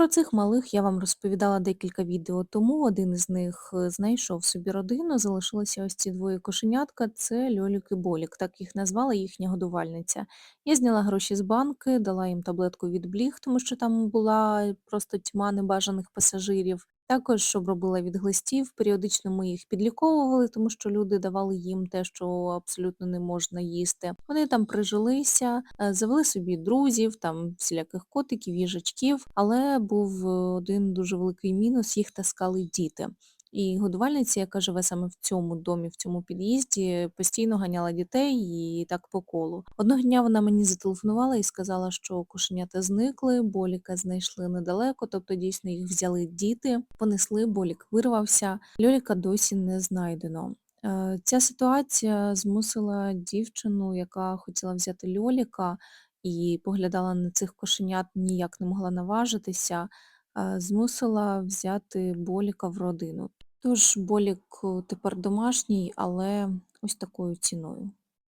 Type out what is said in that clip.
Про цих малих я вам розповідала декілька відео тому. Один із них е, знайшов собі родину, залишилися ось ці двоє кошенятка, це Льолік і Болік, так їх назвала їхня годувальниця. Я зняла гроші з банки, дала їм таблетку від бліг, тому що там була просто тьма небажаних пасажирів. Також щоб робила від глистів, періодично ми їх підліковували, тому що люди давали їм те, що абсолютно не можна їсти. Вони там прижилися, е, завели собі друзів, там всіляких котиків, їжачків, але був е, один дуже великий мінус, їх таскали діти. І годувальниця, яка живе саме в цьому домі, в цьому під'їзді, постійно ганяла дітей і так по колу. Одного дня вона мені зателефонувала і сказала, що кошенята зникли, боліка знайшли недалеко, тобто дійсно їх взяли діти, понесли, болік вирвався, льоліка досі не знайдено. Е, Ця ситуація змусила дівчину, яка хотіла взяти льоліка і поглядала на цих кошенят, ніяк не могла наважитися, змусила взяти боліка в родину. Тож болік е, тепер домашній, але ось такою ціною.